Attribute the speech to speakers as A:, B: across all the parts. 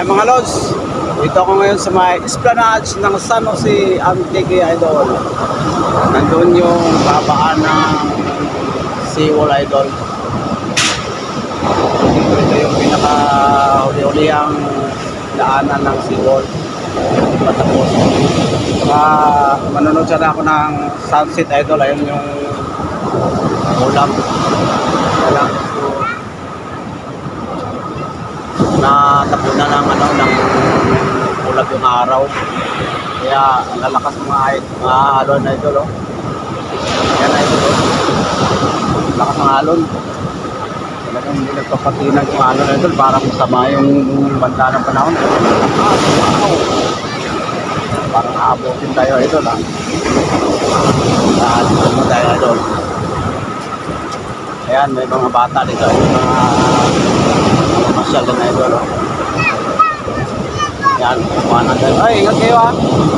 A: Ayan mga lods, dito ako ngayon sa may esplanade ng San Jose Antique Idol. Nandun yung babaan ng Seawall Idol. Ito yung pinaka huli-hulihang daanan ng Seawall. Patapos. Saka manonood sana ako ng Sunset Idol. Ayun yung ulam. Wala. Na tapunan ng ano ng ulap yung araw. Kaya lalakas mga mga alon na ito, no? Yan na ito, no? Lakas ng alon. Talagang hindi nagpapatinag yung alon na ito. Parang masama yung banda ng panahon. Ah, wow. Parang aabotin tayo ito? Ah, dito mo tayo ito. Ayan, may mga bata dito. Yung mga masyal na ito. No? Yan, kuha natin. Ay, ingat kayo ha.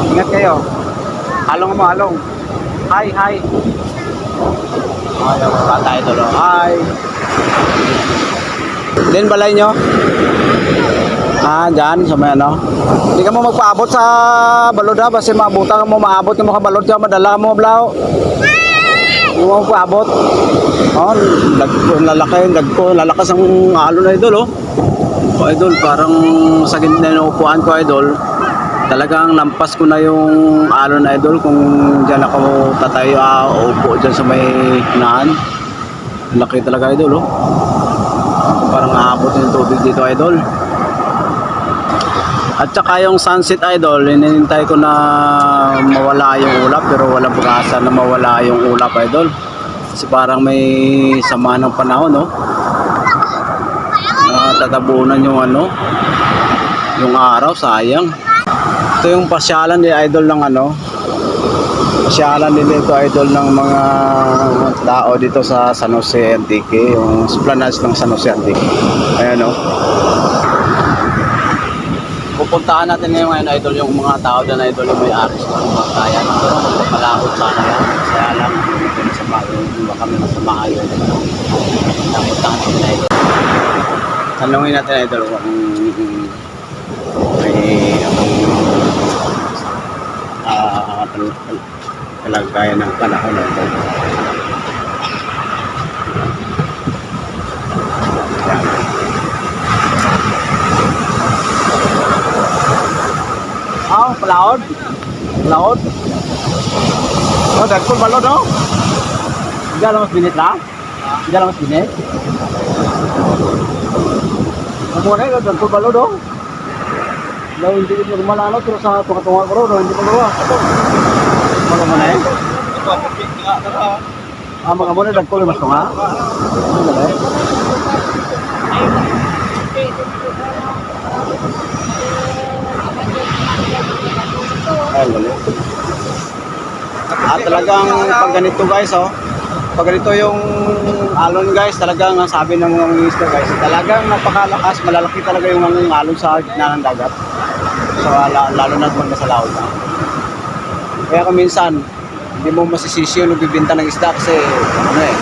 A: Ingat kayo. Halong mo, halong. Hi, hi. Ay, ang mga bata ito. No? Hi. Din balay nyo? Ah, dyan, sa may ano. Hindi ka mo magpaabot sa balod ha, basta maabutan ka mo, maabot ka mo ka balod ka, madala mo, blaw. Hindi mo magpaabot. Oh, lalaki, dagko, lalakas ang alo na idol, oh. Oh, idol, parang sa gitna ng upuan ko, idol, talagang lampas ko na yung alo na idol kung diyan ako tatayo, ah, upo diyan sa may unahan. Laki talaga, idol, oh. Parang aabot yung tubig dito, idol. At saka yung sunset idol, hinihintay ko na mawala yung ulap pero walang pag-asa na mawala yung ulap idol. Kasi parang may sama ng panahon, no? Natatabunan yung ano, yung araw, sayang. Ito yung pasyalan ni idol ng ano, pasyalan din ito idol ng mga tao dito sa San Jose Antique, yung esplanade ng San Jose Antique. Ayan, no? pupuntahan natin ngayon ngayon idol yung mga tao na idol yung may aris ng mga kaya pero magpapalakot sana yan kaya lang masama yun ba kami masama yun napuntahan natin na idol tanungin natin idol kung may ah kalagayan ng panahon na ito Yan. Ah, palaod. Palaod. Oh, dagkol balod, no? Hindi alam mas binit lang? Hindi alam mas binit? Ano na yun, dagkol balod, no? Daw hindi ko malalo, pero sa tunga-tunga ko ro, hindi ko gawa. Mga mo na eh? Ah, mga mo na, dagkol mas tunga? Ay, galing. Ah, talagang pag ganito guys, oh. Pag ganito yung alon guys, talagang ang sabi ng mga minister guys, talagang napakalakas, malalaki talaga yung alon sa gitna ng dagat. So, la- lalo na kung nasa laot na. Kaya kung minsan, hindi mo masisisi yung nagbibinta ng isda kasi ano eh,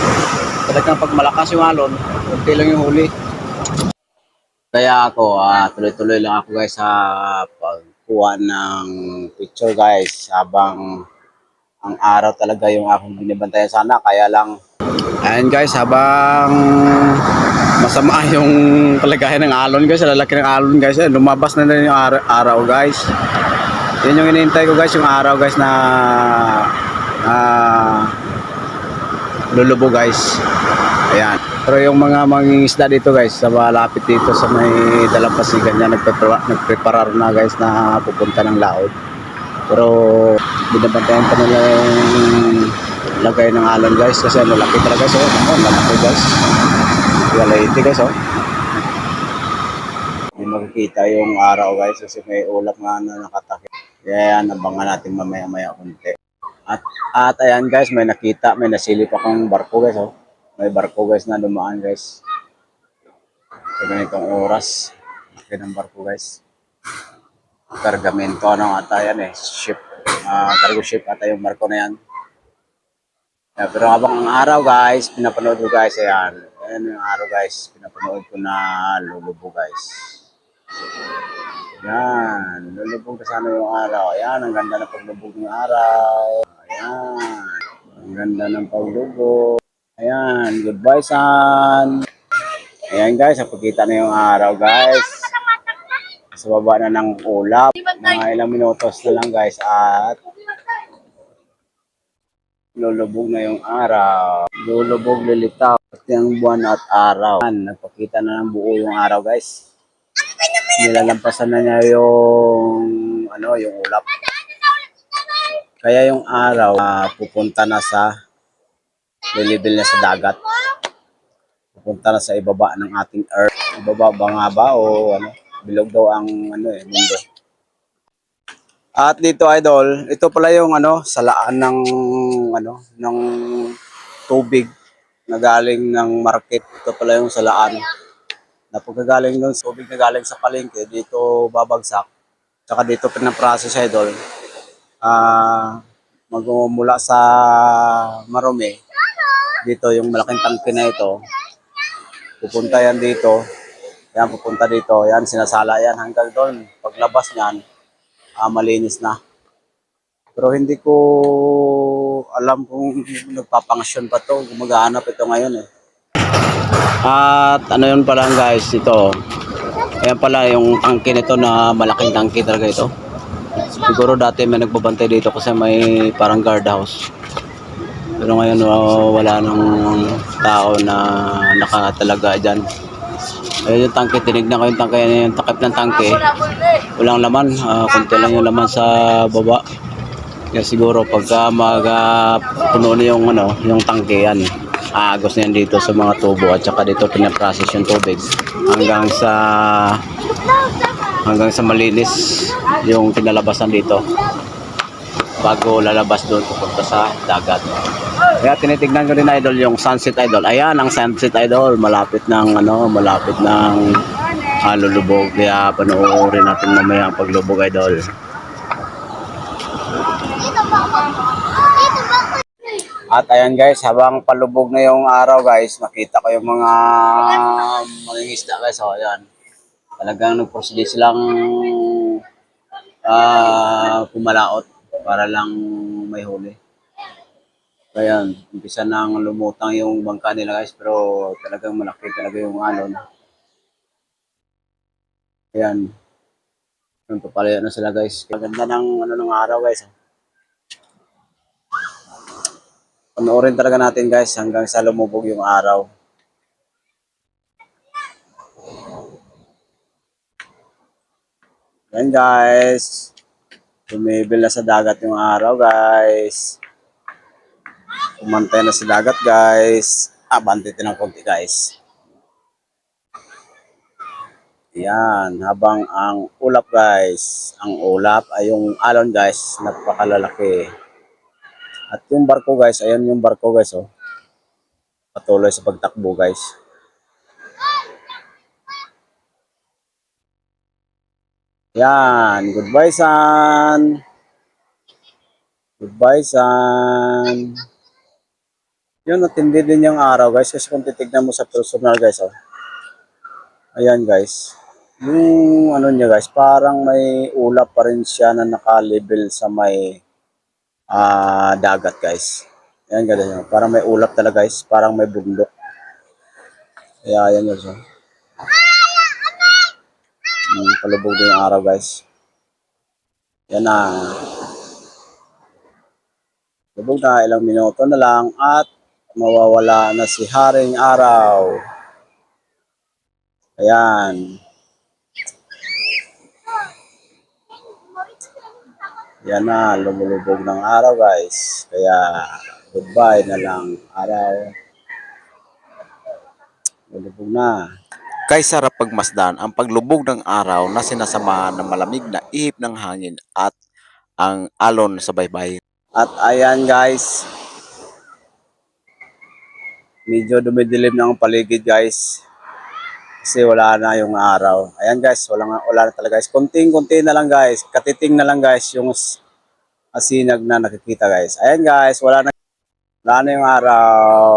A: talagang pag malakas yung alon, kunti lang yung huli. Kaya ako, ah, tuloy-tuloy lang ako guys sa pagkuha ng picture guys habang ang araw talaga yung akong binibantayan sana. Kaya lang, ayan guys, habang masama yung kalagayan ng alon guys, lalaki ng alon guys, eh, lumabas na rin yung ar- araw guys. Yan yung hinihintay ko guys, yung araw guys na na lulubo guys. Ayan. Pero yung mga mangingisda dito guys, sa malapit dito sa may dalampasigan niya, nagprepara, nagpreparar na guys na pupunta ng laot. Pero binabantayan pa nila yung lagay ng alon guys kasi lalaki talaga guys. Oh, Ako, lalaki guys. Reality guys oh. Hindi makikita yung araw guys kasi may ulap nga na nakatakip. Kaya yan, abangan natin mamaya-maya kunti. At, at ayan guys, may nakita, may nasilip akong barko guys oh. May barko guys na dumaan guys. Sa ganitong oras. Laki ng barko guys. Kargamento ano ata yan eh. Ship. ah cargo ship ata yung barko na yan. Yeah, pero habang ang araw guys, pinapanood ko guys, ayan. Ayan yung araw guys, pinapanood ko na lulubo guys. Yan, lulubog na sana yung araw. Ayan, ang ganda ng paglubog ng araw. Ayan, ang ganda ng paglubog. Ayan, goodbye son. Ayan guys, napakita na yung araw guys. Sa baba na ng ulap. Mga ilang minutos na lang guys at lulubog na yung araw. Lulubog, lilitaw. Pati ang buwan at araw. Nagpakita na ng buo yung araw guys. Nilalampasan na niya yung ano, yung ulap. Kaya yung araw ah, pupunta na sa lilibil na sa dagat. Pupunta na sa ibaba ng ating earth. Ibaba ba nga ba o ano? Bilog daw ang ano eh, mundo. At dito idol, ito pala yung ano, salaan ng ano, ng tubig na galing ng market. Ito pala yung salaan na pagkagaling sa tubig na galing sa palengke, dito babagsak. Tsaka dito pinaprocess idol. Ah, magmumula sa marumi. Dito yung malaking tangke na ito. Pupunta yan dito. Yan, pupunta dito. Yan, sinasala yan hanggang doon. Paglabas niyan, ah, malinis na. Pero hindi ko alam kung nagpapangasyon pa to. Gumaganap ito ngayon eh. At ano yun pala guys, ito. Ayan pala yung tangke nito na malaking tangke talaga ito. Siguro dati may nagbabantay dito kasi may parang guard house. Pero ngayon oh, wala nang tao na nakatalaga dyan. Ayun yung tangke, tinignan ko yung tangke, yung takip ng tangke. Walang laman, ah, konti lang yung laman sa baba. Kaya siguro pagka mag ah, puno na yung ano, yung tangke yan, aagos na yan dito sa mga tubo at saka dito pinaprocess yung tubig hanggang sa hanggang sa malinis yung pinalabasan dito bago lalabas doon pupunta sa dagat. Kaya tinitignan ko din idol yung sunset idol. Ayan ang sunset idol, malapit ng ano, malapit ng ah, lulubog. Kaya panoorin natin mamaya ang paglubog idol. At ayan guys, habang palubog na yung araw guys, makita ko yung mga mangingisda guys. O ayan, talagang nagproceed silang ah pumalaot para lang may huli. Kaya umpisa nang lumutang yung bangka nila guys, pero talagang malaki talaga yung alon. Ayan. Ayan, papalayo na sila guys. Maganda ng, ano, ng araw guys. Panoorin talaga natin guys hanggang sa lumubog yung araw. Yan guys. Tumibil na sa dagat yung araw guys. Umantay na sa dagat guys. Abante din ng konti guys. Yan, habang ang ulap guys, ang ulap ay yung alon guys, napakalalaki. At yung barko guys, ayan yung barko guys oh. Patuloy sa pagtakbo guys. Yan, goodbye son. Goodbye son. Yun, natindi din yung araw guys kasi kung titignan mo sa personal guys oh. Ayan guys. Yung ano niya guys, parang may ulap pa rin siya na naka-level sa may ah dagat guys. Ayan ganun yun. Parang may ulap talaga guys. Parang may bundok. Kaya ayan yun siya. Palubog din yung araw guys. Yan na. Lubog na ilang minuto na lang at mawawala na si Haring Araw. Ayan. Yan na, lumulubog ng araw guys. Kaya goodbye na lang araw. Lumulubog na.
B: Kay pagmasdan ang paglubog ng araw na sinasamahan ng malamig na ihip ng hangin at ang alon sa baybay.
A: At ayan guys. Medyo dumidilim na ang paligid guys. Kasi wala na yung araw. Ayan guys, wala, nga- wala na talaga guys. Kunting-kunti na lang guys. Katiting na lang guys yung asinag na nakikita guys. Ayan guys, wala na, wala na yung araw.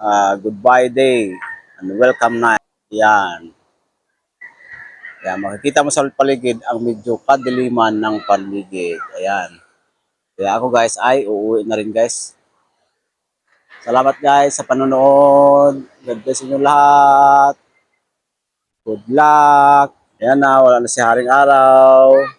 A: Ah, goodbye day and welcome night. Yan. Ayan, makikita mo sa paligid ang medyo kadiliman ng paligid. Ayan. Kaya ako guys ay uuwi na rin guys. Salamat guys sa panonood. God bless inyo lahat. Good luck. Ayan na, wala na si Haring Araw.